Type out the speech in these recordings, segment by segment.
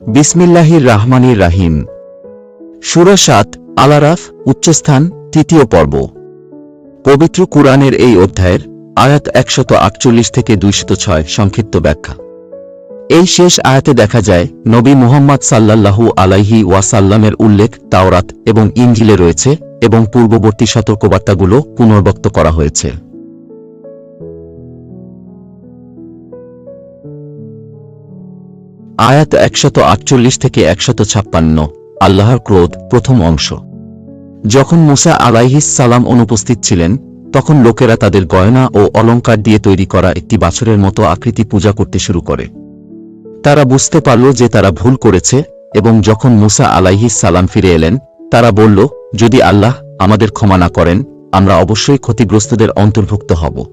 বিসমিল্লাহির রাহমানির রাহিম। সুরা সাত আলারাফ উচ্চস্থান, তৃতীয় পর্ব। পবিত্র কুরআনের এই অধ্যায়ের আয়াত একশত আটচল্লিশ থেকে দুইশত ছয় সংক্ষিপ্ত ব্যাখ্যা। এই শেষ আয়াতে দেখা যায়, নবী মুহাম্মদ সাল্লাল্লাহু আলাইহি ওয়াসাল্লামের উল্লেখ, তাওরাত এবং ইঞ্জিলে রয়েছে এবং পূর্ববর্তী সতর্কবার্তাগুলো পুনর্বক্ত করা হয়েছে। আয়াত একশত আটচল্লিশ থেকে একশত ছাপ্পান্ন, আল্লাহর ক্রোধ প্রথম অংশ। যখন মুসা আলাইহিস সালাম অনুপস্থিত ছিলেন, তখন লোকেরা তাদের গয়না ও অলংকার দিয়ে তৈরি করা একটি বাছরের মতো আকৃতি পূজা করতে শুরু করে। তারা বুঝতে পারল যে তারা ভুল করেছে এবং যখন মুসা আলাইহিস সালাম ফিরে এলেন, তারা বলল, যদি আল্লাহ আমাদের ক্ষমা না করেন, আমরা অবশ্যই ক্ষতিগ্রস্তদের অন্তর্ভুক্ত হব।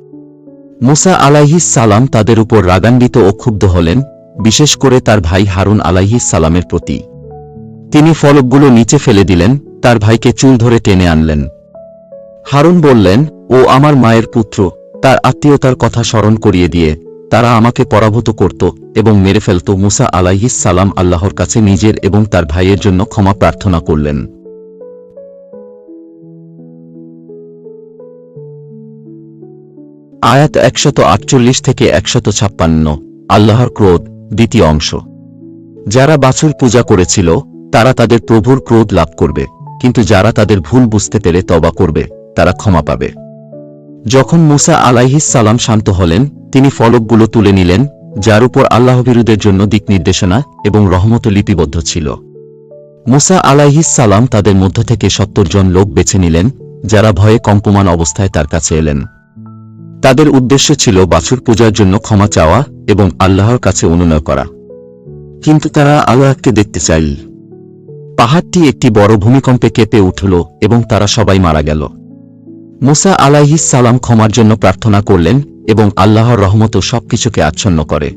মুসা আলাইহিস সালাম তাদের উপর রাগান্বিত ও ক্ষুব্ধ হলেন বিশেষ করে তার ভাই হারুন আলাইহিস সালামের প্রতি। তিনি ফলকগুলো নিচে ফেলে দিলেন, তার ভাইকে চুল ধরে টেনে আনলেন। হারুন বললেন, ও আমার মায়ের পুত্র, তার আত্মীয়তার কথা স্মরণ করিয়ে দিয়ে, তারা আমাকে পরাভূত করত এবং মেরে ফেলত। মুসা আলাইহিস সালাম আল্লাহর কাছে নিজের এবং তার ভাইয়ের জন্য ক্ষমা প্রার্থনা করলেন। আয়াত একশত আটচল্লিশ থেকে একশত ছাপ্পান্ন, আল্লাহর ক্রোধ। দ্বিতীয় অংশ। যারা বাছুর পূজা করেছিল, তারা তাদের প্রভুর ক্রোধ লাভ করবে, কিন্তু যারা তাদের ভুল বুঝতে পেরে তবা করবে, তারা ক্ষমা পাবে। যখন মুসা আলাইহিস সালাম শান্ত হলেন, তিনি ফলকগুলো তুলে নিলেন, যার উপর আল্লাহবিরুদের জন্য দিক নির্দেশনা এবং রহমত লিপিবদ্ধ ছিল। মুসা আলাইহিস সালাম তাদের মধ্য থেকে সত্তর জন লোক বেছে নিলেন, যারা ভয়ে কম্পমান অবস্থায় তার কাছে এলেন। তাদের উদ্দেশ্য ছিল বাছুর পূজার জন্য ক্ষমা চাওয়া এবং আল্লাহর কাছে অনুনয় করা। কিন্তু তারা আল্লাহকে দেখতে চাইল। পাহাড়টি একটি বড় ভূমিকম্পে কেঁপে উঠল এবং তারা সবাই মারা গেল। মুসা আলাইহিস সালাম ক্ষমার জন্য প্রার্থনা করলেন এবং আল্লাহর রহমত সবকিছুকে আচ্ছন্ন করে।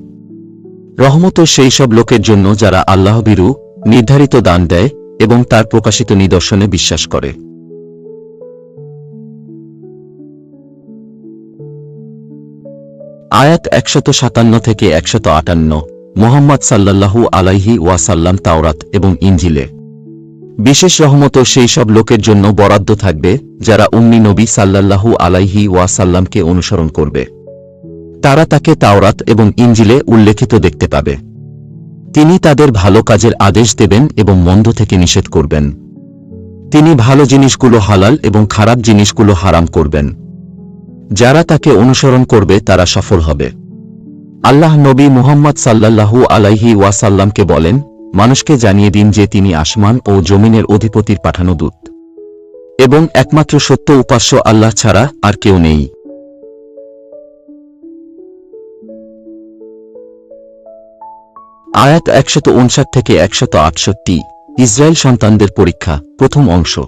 রহমত সেই সব লোকের জন্য যারা আল্লাহ বিরু নির্ধারিত দান দেয় এবং তার প্রকাশিত নিদর্শনে বিশ্বাস করে। আয়াত একশত সাতান্ন থেকে একশত আটান্ন, মোহাম্মদ সাল্লাল্লাহু আলাইহি ওয়াসাল্লাম তাওরাত এবং ইঞ্জিলে বিশেষ রহমত সেই সব লোকের জন্য বরাদ্দ থাকবে, যারা উম্মি নবী সাল্লাল্লাহু আলাইহি ওয়াসাল্লামকে অনুসরণ করবে। তারা তাকে তাওরাত এবং ইঞ্জিলে উল্লেখিত দেখতে পাবে। তিনি তাদের ভালো কাজের আদেশ দেবেন এবং মন্দ থেকে নিষেধ করবেন। তিনি ভালো জিনিসগুলো হালাল এবং খারাপ জিনিসগুলো হারাম করবেন। যারা তাকে অনুসরণ করবে, তারা সফল হবে। আল্লাহ নবী মুহাম্মদ সাল্লাল্লাহু আলাইহি ওয়াসাল্লামকে বলেন, মানুষকে জানিয়ে দিন যে তিনি আসমান ও জমিনের অধিপতির পাঠানো দূত। এবং একমাত্র সত্য উপাস্য আল্লাহ ছাড়া আর কেউ নেই। আয়াত একশত উনষাট থেকে একশত আটষট্টি, ইসরায়েল সন্তানদের পরীক্ষা, প্রথম অংশ।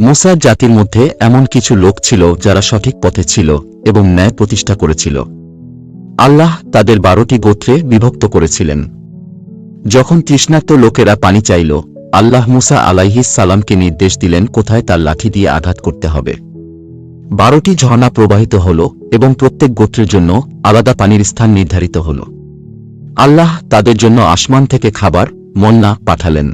মুসার জাতির মধ্যে এমন কিছু লোক ছিল যারা সঠিক পথে ছিল এবং ন্যায় প্রতিষ্ঠা করেছিল। আল্লাহ তাদের বারোটি গোত্রে বিভক্ত করেছিলেন। যখন তৃষ্ণার্ত লোকেরা পানি চাইল, আল্লাহ মুসা আলাইহিস সালামকে নির্দেশ দিলেন কোথায় তার লাঠি দিয়ে আঘাত করতে হবে। বারোটি ঝর্ণা প্রবাহিত হল এবং প্রত্যেক গোত্রের জন্য আলাদা পানির স্থান নির্ধারিত হল। আল্লাহ তাদের জন্য আসমান থেকে খাবার, মন্না পাঠালেন।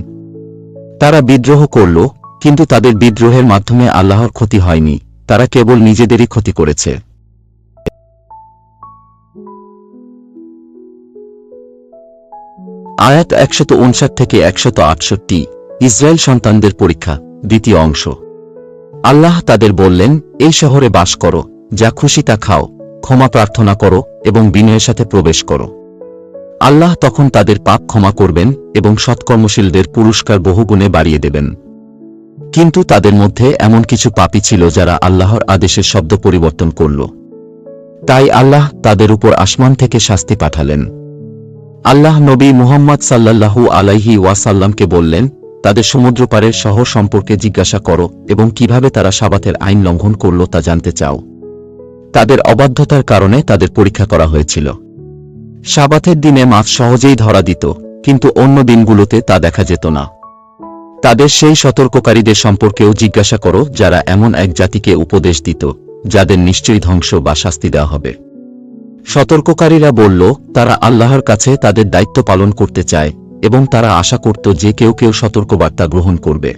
তারা বিদ্রোহ করল কিন্তু তাদের বিদ্রোহের মাধ্যমে আল্লাহর ক্ষতি হয়নি, তারা কেবল নিজেদেরই ক্ষতি করেছে। আয়াত একশত উনষাট থেকে একশত আটষট্টি, ইসরায়েল সন্তানদের পরীক্ষা, দ্বিতীয় অংশ। আল্লাহ তাদের বললেন, এই শহরে বাস করো, যা খুশি তা খাও, ক্ষমা প্রার্থনা করো এবং বিনয়ের সাথে প্রবেশ করো। আল্লাহ তখন তাদের পাপ ক্ষমা করবেন এবং সৎকর্মশীলদের পুরস্কার বহুগুণে বাড়িয়ে দেবেন। কিন্তু তাদের মধ্যে এমন কিছু পাপী ছিল যারা আল্লাহর আদেশের শব্দ পরিবর্তন করল। তাই আল্লাহ তাদের উপর আসমান থেকে শাস্তি পাঠালেন। আল্লাহ নবী মুহাম্মদ সাল্লাল্লাহু আলাইহি ওয়াসাল্লামকে বললেন, তাদের সমুদ্রপাড়ের শহর সম্পর্কে জিজ্ঞাসা করো এবং কীভাবে তারা সাবাতের আইন লঙ্ঘন করল তা জানতে চাও। তাদের অবাধ্যতার কারণে তাদের পরীক্ষা করা হয়েছিল। সাবাতের দিনে মাছ সহজেই ধরা দিত, কিন্তু অন্য দিনগুলোতে তা দেখা যেত না। তাদের সেই সতর্ককারীদের সম্পর্কেও জিজ্ঞাসা করো, যারা এমন এক জাতিকে উপদেশ দিত, যাদের নিশ্চয়ই ধ্বংস বা শাস্তি দেওয়া হবে। সতর্ককারীরা বলল, তারা আল্লাহর কাছে তাদের দায়িত্ব পালন করতে চায়, এবং তারা আশা করত যে কেউ কেউ সতর্কবার্তা গ্রহণ করবে।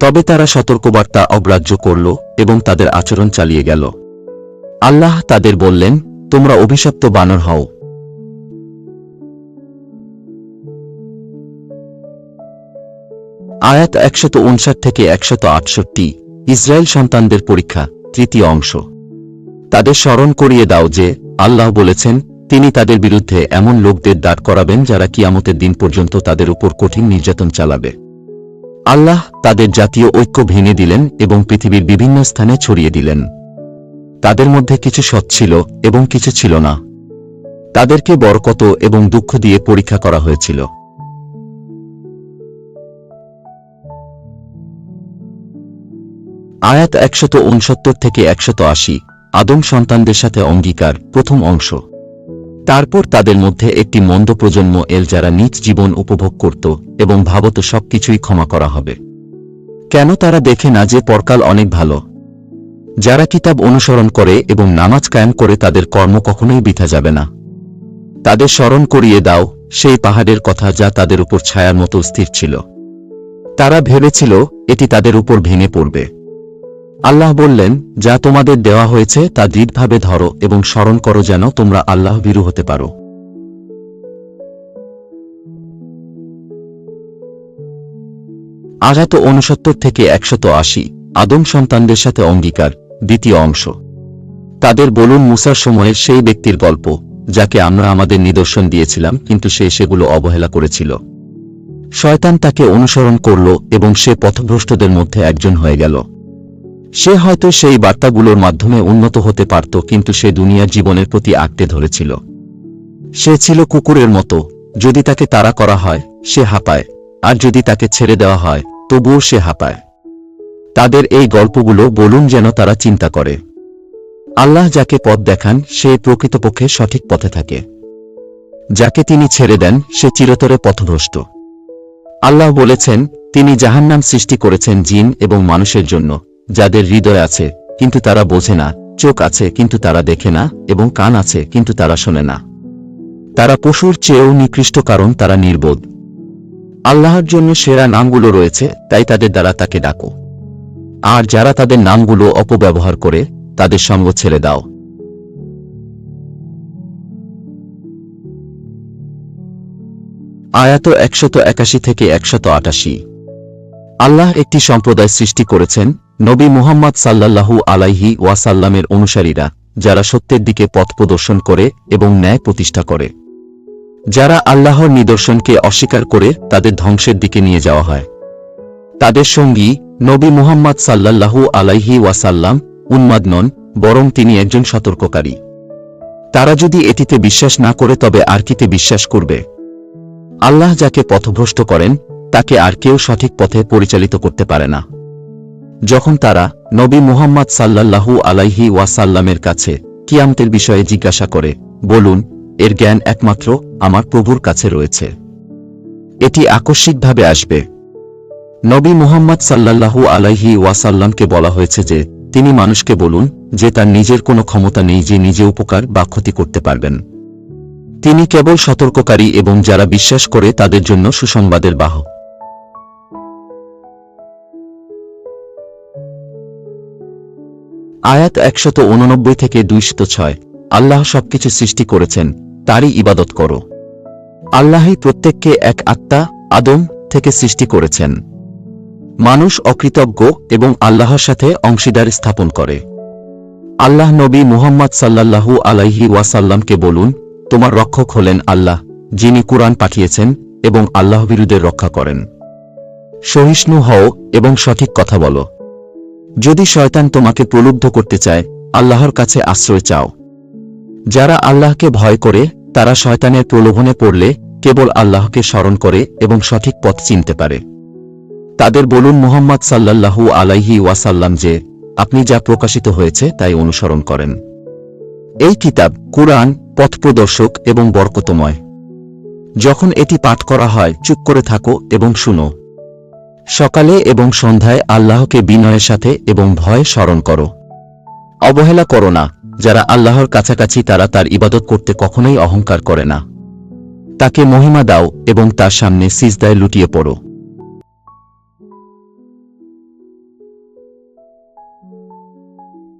তবে তারা সতর্কবার্তা অগ্রাহ্য করল, এবং তাদের আচরণ চালিয়ে গেল। আল্লাহ তাদের বললেন, তোমরা অভিশপ্ত বানর হও আয়াত একশত উনষাট থেকে একশত আটষট্টি, ইসরায়েল সন্তানদের পরীক্ষা, তৃতীয় অংশ। তাদের স্মরণ করিয়ে দাও যে, আল্লাহ বলেছেন, তিনি তাদের বিরুদ্ধে এমন লোকদের দাঁড় করাবেন যারা কিয়ামতের দিন পর্যন্ত তাদের উপর কঠিন নির্যাতন চালাবে। আল্লাহ তাদের জাতীয় ঐক্য ভেঙে দিলেন এবং পৃথিবীর বিভিন্ন স্থানে ছড়িয়ে দিলেন। তাদের মধ্যে কিছু সৎ ছিল এবং কিছু ছিল না। তাদেরকে বরকত এবং দুঃখ দিয়ে পরীক্ষা করা হয়েছিল। আয়াত একশত উনসত্তর থেকে একশত আশি, আদম সন্তানদের সাথে অঙ্গীকার, প্রথম অংশ। তারপর তাদের মধ্যে একটি মন্দ প্রজন্ম এল যারা নিজ জীবন উপভোগ করত এবং ভাবত সবকিছুই ক্ষমা করা হবে। কেন তারা দেখে না যে পরকাল অনেক ভালো? যারা কিতাব অনুসরণ করে এবং নামাজ কায়েম করে তাদের কর্ম কখনোই বিথা যাবে না। তাদের স্মরণ করিয়ে দাও, সেই পাহাড়ের কথা যা তাদের উপর ছায়ার মতো স্থির ছিল। তারা ভেবেছিল, এটি তাদের উপর ভেঙে পড়বে। আল্লাহ বললেন, যা তোমাদের দেওয়া হয়েছে তা দৃঢ়ভাবে ধরো এবং স্মরণ করো যেন তোমরা আল্লাহ বিরু হতে পারো। আঘাত উনসত্তর থেকে একশত আশি, আদম সন্তানদের সাথে অঙ্গীকার, দ্বিতীয় অংশ। তাদের বলুন, মুসার সময়ের সেই ব্যক্তির গল্প, যাকে আমরা আমাদের নিদর্শন দিয়েছিলাম, কিন্তু সে সেগুলো অবহেলা করেছিল। শয়তান তাকে অনুসরণ করল এবং সে পথভ্রষ্টদের মধ্যে একজন হয়ে গেল। সে হয়তো সেই বার্তাগুলোর মাধ্যমে উন্নত হতে পারত, কিন্তু সে দুনিয়ার জীবনের প্রতি আঁকতে ধরেছিল। সে ছিল কুকুরের মতো। যদি তাকে তাড়া করা হয়, সে হাঁপায়। আর যদি তাকে ছেড়ে দেওয়া হয়, তবুও সে হাঁপায়। তাদের এই গল্পগুলো বলুন যেন তারা চিন্তা করে। আল্লাহ যাকে পথ দেখান, সে প্রকৃতপক্ষে সঠিক পথে থাকে। যাকে তিনি ছেড়ে দেন, সে চিরতরে পথভ্রষ্ট। আল্লাহ বলেছেন, তিনি জাহান্নাম সৃষ্টি করেছেন জিন এবং মানুষের জন্য। যাদের হৃদয় আছে, কিন্তু তারা বোঝে না, চোখ আছে, কিন্তু তারা দেখে না, এবং কান আছে, কিন্তু তারা শোনে না। তারা পশুর চেয়েও নিকৃষ্ট, কারণ তারা নির্বোধ। আল্লাহর জন্য সেরা নামগুলো রয়েছে, তাই তাদের দ্বারা তাকে ডাকো। আর যারা তাদের নামগুলো অপব্যবহার করে, তাদের সঙ্গ ছেড়ে দাও। আয়াত একশত একাশি থেকে একশত আটাশি। আল্লাহ একটি সম্প্রদায় সৃষ্টি করেছেন নবী মুহাম্মদ সাল্লাল্লাহু আলাইহি ওয়াসাল্লামের অনুসারীরা, যারা সত্যের দিকে পথ প্রদর্শন করে এবং ন্যায় প্রতিষ্ঠা করে। যারা আল্লাহর নিদর্শনকে অস্বীকার করে তাদের ধ্বংসের দিকে নিয়ে যাওয়া হয়। তাদের সঙ্গী নবী মুহাম্মদ সাল্লাল্লাহু আলাইহি ওয়াসাল্লাম উন্মাদ নন, বরং তিনি একজন সতর্ককারী। তারা যদি এটিতে বিশ্বাস না করে তবে আর কিতে বিশ্বাস করবে? আল্লাহ যাকে পথভ্রষ্ট করেন তাকে আর কেউ সঠিক পথে পরিচালিত করতে পারে না। যখন তারা নবী মুহাম্মদ সাল্লাল্লাহু আলাইহি ওয়াসাল্লামের কাছে কিয়ামতের বিষয়ে জিজ্ঞাসা করে, বলুন, এর জ্ঞান একমাত্র আমার প্রভুর কাছে রয়েছে। এটি আকস্মিকভাবে আসবে। নবী মুহাম্মদ সাল্লাল্লাহু আলাইহি ওয়াসাল্লামকে বলা হয়েছে যে, তিনি মানুষকে বলুন যে তার নিজের কোনো ক্ষমতা নেই যে নিজে উপকার বা ক্ষতি করতে পারবেন। তিনি কেবল সতর্ককারী এবং যারা বিশ্বাস করে তাদের জন্য সুসংবাদের বাহক। আয়াত একশত উননব্বই থেকে দুইশত ছয়। আল্লাহ সবকিছু সৃষ্টি করেছেন, তারই ইবাদত করো। আল্লাহই প্রত্যেককে এক আত্মা, আদম, থেকে সৃষ্টি করেছেন। মানুষ অকৃতজ্ঞ এবং আল্লাহর সাথে অংশীদার স্থাপন করে। আল্লাহ নবী মুহাম্মদ সাল্লাল্লাহু আলাইহি ওয়াসাল্লামকে বলুন, তোমার রক্ষক হলেন আল্লাহ, যিনি কুরআন পাঠিয়েছেন এবং আল্লাহ বিরুদ্ধে রক্ষা করেন। সহিষ্ণু হও এবং সঠিক কথা বলো। যদি শয়তান তোমাকে প্রলুব্ধ করতে চায়, আল্লাহর কাছে আশ্রয় চাও। যারা আল্লাহকে ভয় করে, তারা শয়তানের প্রলোভনে পড়লে, কেবল আল্লাহকে স্মরণ করে এবং সঠিক পথ চিনতে পারে। তাদের বলুন মুহাম্মদ সাল্লাল্লাহু আলাইহি ওয়াসাল্লাম যে, আপনি যা প্রকাশিত হয়েছে তাই অনুসরণ করেন। এই কিতাব কুরআন, পথপ্রদর্শক এবং বরকতময়। যখন এটি পাঠ করা হয়, চুপ করে থাকো এবং শুনো। সকালে এবং সন্ধ্যায় আল্লাহকে বিনয়ের সাথে এবং ভয়ে স্মরণ করো। অবহেলা করো না, যারা আল্লাহর কাছাকাছি তারা তার ইবাদত করতে কখনোই অহংকার করে না। তাকে মহিমা দাও এবং তার সামনে সিজদায় লুটিয়ে পড়ো।